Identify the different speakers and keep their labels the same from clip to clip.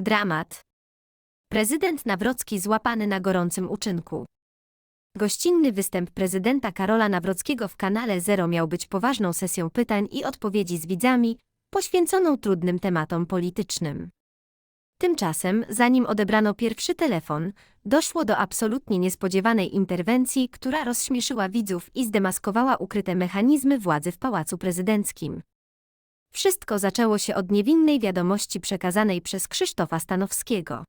Speaker 1: Dramat. Prezydent Nawrocki złapany na gorącym uczynku. Gościnny występ prezydenta Karola Nawrockiego w kanale Zero miał być poważną sesją pytań i odpowiedzi z widzami, poświęconą trudnym tematom politycznym. Tymczasem, zanim odebrano pierwszy telefon, doszło do absolutnie niespodziewanej interwencji, która rozśmieszyła widzów i zdemaskowała ukryte mechanizmy władzy w Pałacu Prezydenckim. Wszystko zaczęło się od niewinnej wiadomości przekazanej przez Krzysztofa Stanowskiego.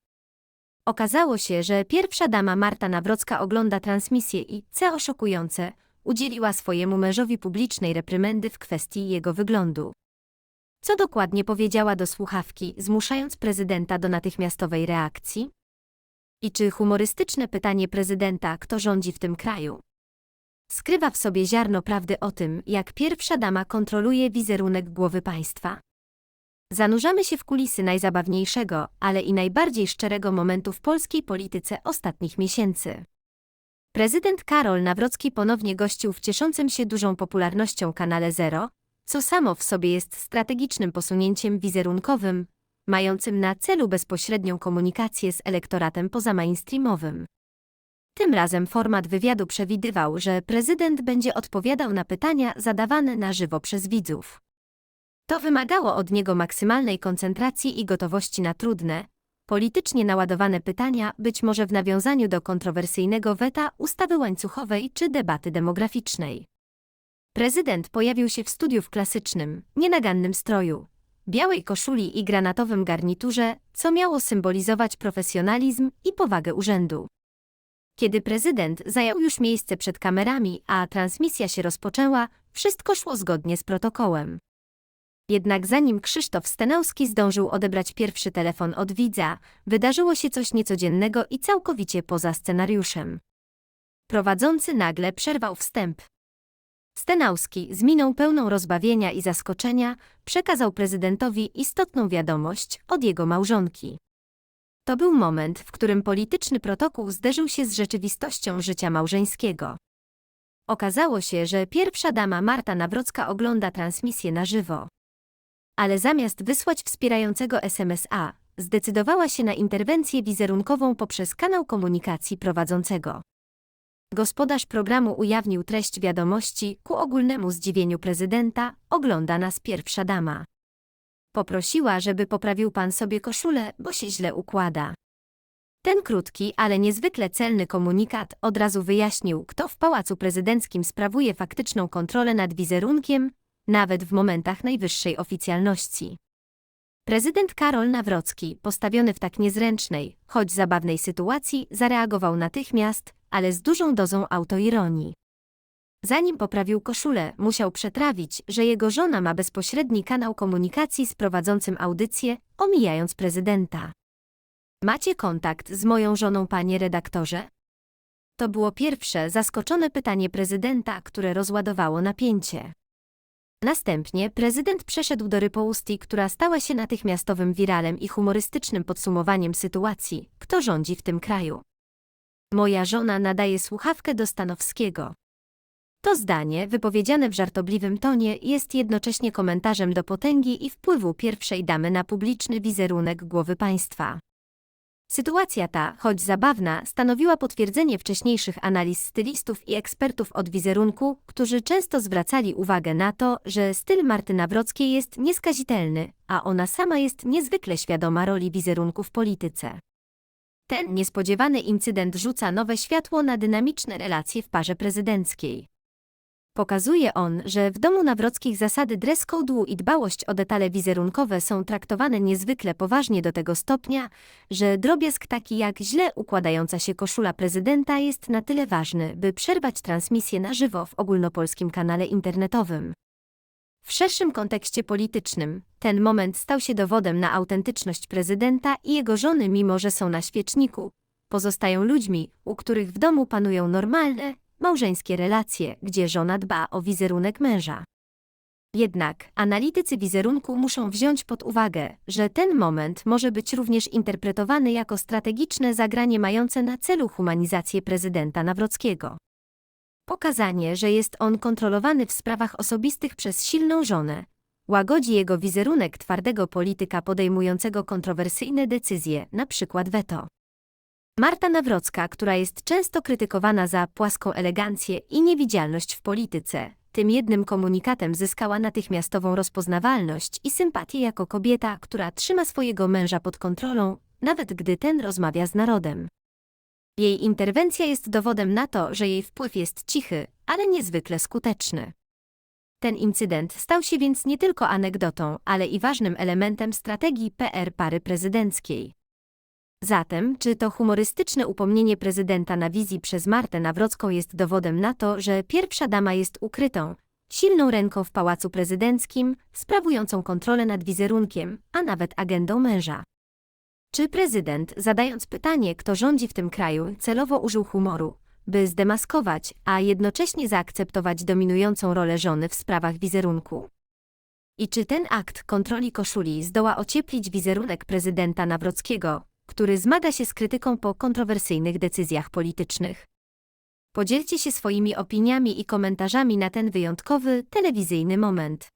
Speaker 1: Okazało się, że pierwsza dama Marta Nawrocka ogląda transmisję i, co szokujące, udzieliła swojemu mężowi publicznej reprymendy w kwestii jego wyglądu. Co dokładnie powiedziała do słuchawki, zmuszając prezydenta do natychmiastowej reakcji? I czy humorystyczne pytanie prezydenta, kto rządzi w tym kraju, skrywa w sobie ziarno prawdy o tym, jak pierwsza dama kontroluje wizerunek głowy państwa? Zanurzamy się w kulisy najzabawniejszego, ale i najbardziej szczerego momentu w polskiej polityce ostatnich miesięcy. Prezydent Karol Nawrocki ponownie gościł w cieszącym się dużą popularnością kanale Zero, co samo w sobie jest strategicznym posunięciem wizerunkowym, mającym na celu bezpośrednią komunikację z elektoratem pozamainstreamowym. Tym razem format wywiadu przewidywał, że prezydent będzie odpowiadał na pytania zadawane na żywo przez widzów. To wymagało od niego maksymalnej koncentracji i gotowości na trudne, politycznie naładowane pytania, być może w nawiązaniu do kontrowersyjnego weta ustawy łańcuchowej czy debaty demograficznej. Prezydent pojawił się w studiu w klasycznym, nienagannym stroju, białej koszuli i granatowym garniturze, co miało symbolizować profesjonalizm i powagę urzędu. Kiedy prezydent zajął już miejsce przed kamerami, a transmisja się rozpoczęła, wszystko szło zgodnie z protokołem. Jednak zanim Krzysztof Stenowski zdążył odebrać pierwszy telefon od widza, wydarzyło się coś niecodziennego i całkowicie poza scenariuszem. Prowadzący nagle przerwał wstęp. Stenauski, z miną pełną rozbawienia i zaskoczenia, przekazał prezydentowi istotną wiadomość od jego małżonki. To był moment, w którym polityczny protokół zderzył się z rzeczywistością życia małżeńskiego. Okazało się, że pierwsza dama Marta Nawrocka ogląda transmisję na żywo. Ale zamiast wysłać wspierającego SMS-a, zdecydowała się na interwencję wizerunkową poprzez kanał komunikacji prowadzącego. Gospodarz programu ujawnił treść wiadomości ku ogólnemu zdziwieniu prezydenta, ogląda nas pierwsza dama. Poprosiła, żeby poprawił pan sobie koszulę, bo się źle układa. Ten krótki, ale niezwykle celny komunikat od razu wyjaśnił, kto w Pałacu Prezydenckim sprawuje faktyczną kontrolę nad wizerunkiem, nawet w momentach najwyższej oficjalności. Prezydent Karol Nawrocki, postawiony w tak niezręcznej, choć zabawnej sytuacji, zareagował natychmiast, ale z dużą dozą autoironii. Zanim poprawił koszulę, musiał przetrawić, że jego żona ma bezpośredni kanał komunikacji z prowadzącym audycję, omijając prezydenta. Macie kontakt z moją żoną, panie redaktorze? To było pierwsze zaskoczone pytanie prezydenta, które rozładowało napięcie. Następnie prezydent przeszedł do rypoustii, która stała się natychmiastowym wiralem i humorystycznym podsumowaniem sytuacji, kto rządzi w tym kraju. Moja żona nadaje słuchawkę do Stanowskiego. To zdanie, wypowiedziane w żartobliwym tonie, jest jednocześnie komentarzem do potęgi i wpływu pierwszej damy na publiczny wizerunek głowy państwa. Sytuacja ta, choć zabawna, stanowiła potwierdzenie wcześniejszych analiz stylistów i ekspertów od wizerunku, którzy często zwracali uwagę na to, że styl Marty Nawrockiej jest nieskazitelny, a ona sama jest niezwykle świadoma roli wizerunku w polityce. Ten niespodziewany incydent rzuca nowe światło na dynamiczne relacje w parze prezydenckiej. Pokazuje on, że w domu Nawrockich zasady dress code'u i dbałość o detale wizerunkowe są traktowane niezwykle poważnie do tego stopnia, że drobiazg taki jak źle układająca się koszula prezydenta jest na tyle ważny, by przerwać transmisję na żywo w ogólnopolskim kanale internetowym. W szerszym kontekście politycznym, ten moment stał się dowodem na autentyczność prezydenta i jego żony, mimo że są na świeczniku. Pozostają ludźmi, u których w domu panują normalne, małżeńskie relacje, gdzie żona dba o wizerunek męża. Jednak analitycy wizerunku muszą wziąć pod uwagę, że ten moment może być również interpretowany jako strategiczne zagranie mające na celu humanizację prezydenta Nawrockiego. Pokazanie, że jest on kontrolowany w sprawach osobistych przez silną żonę, łagodzi jego wizerunek twardego polityka podejmującego kontrowersyjne decyzje, np. weto. Marta Nawrocka, która jest często krytykowana za płaską elegancję i niewidzialność w polityce, tym jednym komunikatem zyskała natychmiastową rozpoznawalność i sympatię jako kobieta, która trzyma swojego męża pod kontrolą, nawet gdy ten rozmawia z narodem. Jej interwencja jest dowodem na to, że jej wpływ jest cichy, ale niezwykle skuteczny. Ten incydent stał się więc nie tylko anegdotą, ale i ważnym elementem strategii PR pary prezydenckiej. Zatem, czy to humorystyczne upomnienie prezydenta na wizji przez Martę Nawrocką jest dowodem na to, że pierwsza dama jest ukrytą, silną ręką w pałacu prezydenckim, sprawującą kontrolę nad wizerunkiem, a nawet agendą męża? Czy prezydent, zadając pytanie, kto rządzi w tym kraju, celowo użył humoru, by zdemaskować, a jednocześnie zaakceptować dominującą rolę żony w sprawach wizerunku? I czy ten akt kontroli koszuli zdoła ocieplić wizerunek prezydenta Nawrockiego, który zmaga się z krytyką po kontrowersyjnych decyzjach politycznych? Podzielcie się swoimi opiniami i komentarzami na ten wyjątkowy, telewizyjny moment.